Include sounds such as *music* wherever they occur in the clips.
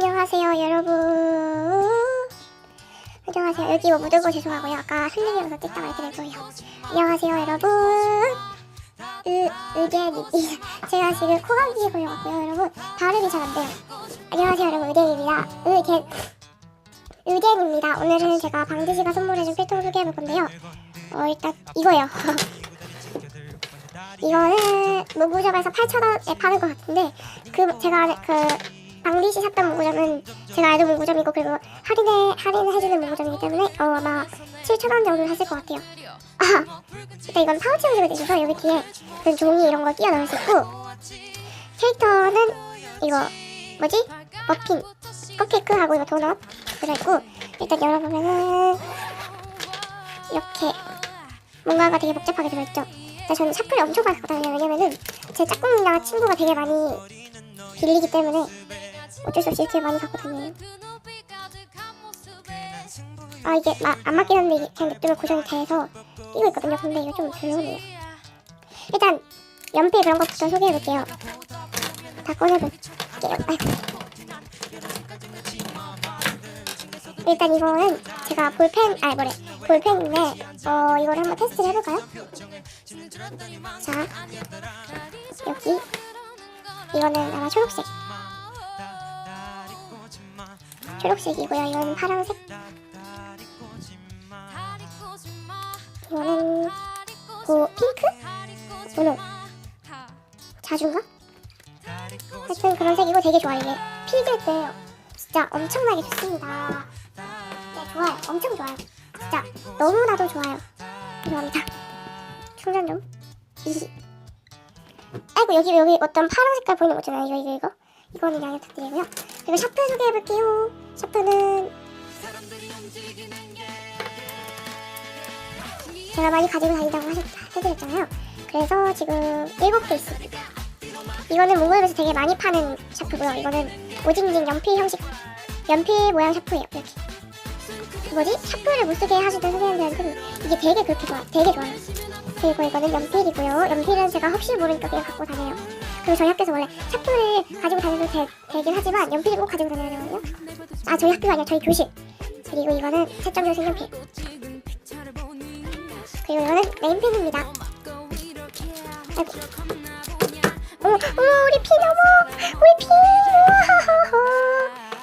안녕하세요 여러분. 안녕하세요. 여기 뭐 묻은 거 죄송하고요. 아까 흘리면서 찍다가 이렇게 된 거예요. 안녕하세요 여러분. 으, 의견이. *laughs* 제가 지금 코감기에 걸려갖고요 여러분. 발음이 잘 안 돼요. 안녕하세요 여러분. 의견입니다. 의견. 의견입니다. 오늘은 제가 방디씨가 선물해준 필통 소개해볼 건데요. 어 일단 이거예요. *laughs* 이거는 문구점에서 8,000원에 파는 것 같은데 그 제가 그 방디씨 샀던 문구점은 제가 알던 문구점이고 그리고 할인해 할인을 해주는 문구점이기 때문에 어 아마 7,000원 정도 샀을 것 같아요. 아 일단 이건 파우치 용지가 되셔서 여기 뒤에 그 종이 이런 걸 끼워 넣을 수 있고 캐릭터는 이거 뭐지 머핀 컵케이크하고 이거 도넛 들어있고 일단 열어보면은 이렇게 뭔가가 되게 복잡하게 들어있죠. 근데 저는 샤프를 엄청 많이 갖고 다녀요. 왜냐면은 제 짝꿍이나 친구가 되게 많이 빌리기 때문에 어쩔 수 없이 이렇게 많이 갖고 다녀요. 아 이게 마, 안 맞긴 한데 이게 그냥 냅두면 고정이 돼서 끼고 있거든요. 근데 이거 좀 별로네요. 일단 연필 그런 것부터 소개해볼게요. 다 꺼내볼게요. 아이고. 일단 이거는 제가 볼펜 아니 뭐래 볼펜인데 어 이거를 한번 테스트를 해볼까요? 자 여기 이거는 아마 초록색 초록색이고요. 이거는 파란색. 이거는 고 핑크? 노노 자주인가? 하여튼 그런 색이고 되게 좋아요. 이게 필들 때 진짜 엄청나게 좋습니다. 네 좋아요. 엄청 좋아요. 진짜 너무나도 좋아요. 죄송합니다. 충전 좀. 이히 아이고 여기 여기 어떤 파란 색깔 보이는 거 있잖아요. 이거 이거 이거. 이거는 양해 부탁드리고요 그리고 샤프 소개해볼게요. 샤프는 제가 많이 가지고 다닌다고 하셨, 해드렸잖아요. 그래서 지금 7개 있습니다. 이거는 몽골에서 되게 많이 파는 샤프고요. 이거는 오징징 연필 형식 연필 모양 샤프예요. 이렇게. 뭐지? 샤프를 못 쓰게 하시던 선생님들한테는 이게 되게 그렇게 좋아 되게 좋아요. 그리고 이거는 연필이고요. 연필은 제가 혹시 모르니까 그냥 갖고 다녀요 그리고 저희 학교에서 원래 샤프를 가지고 다녀도 되, 되긴 하지만 연필은 꼭 가지고 다녀야 되거든요. 아 저희 학교가 아니라 저희 교실. 그리고 이거는 채점용 색연필 그리고 이거는 네임펜입니다. 아이고 어머 어머 우리 피 어머 우리 피 우와하하하.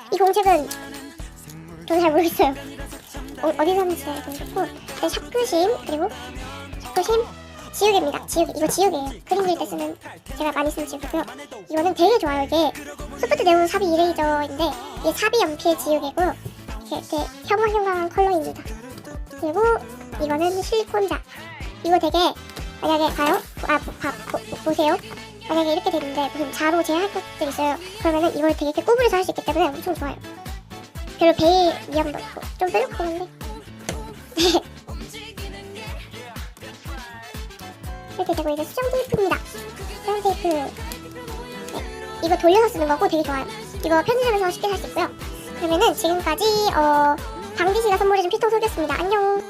*laughs* 이 공책은 저도 잘 모르겠어요. 어, 어디서 하는지 잘 모르겠고 네, 샤프심 그리고 샤프심 지우개입니다. 지우개 이거 지우개예요. 그림 그릴 때 쓰는 제가 많이 쓰는 지우개고요. 이거는 되게 좋아요. 이게 소프트 네온 사비 이레이저인데 이게 사비 연필 지우개고 이렇게, 이렇게 혐오흉강한 컬러입니다. 그리고 이거는 실리콘자. 이거 되게 만약에 봐요. 아 보, 봐, 보, 보, 보세요. 만약에 이렇게 되는데 무슨 자로 제할 것들 있어요. 그러면은 이걸 되게 이렇게 구부려서 할 수 있기 때문에 엄청 좋아요. 그리고 베일 위험도 없고 좀 뾰족하긴 한데. 네. 이렇게 되고 이제 수정 테이프입니다. 수정 테이프. 네. 이거 돌려서 쓰는 거고 되게 좋아요. 이거 편의점에서 쉽게 살 수 있고요. 그러면은 지금까지 어 방디씨가 선물해준 피통 소개였습니다. 안녕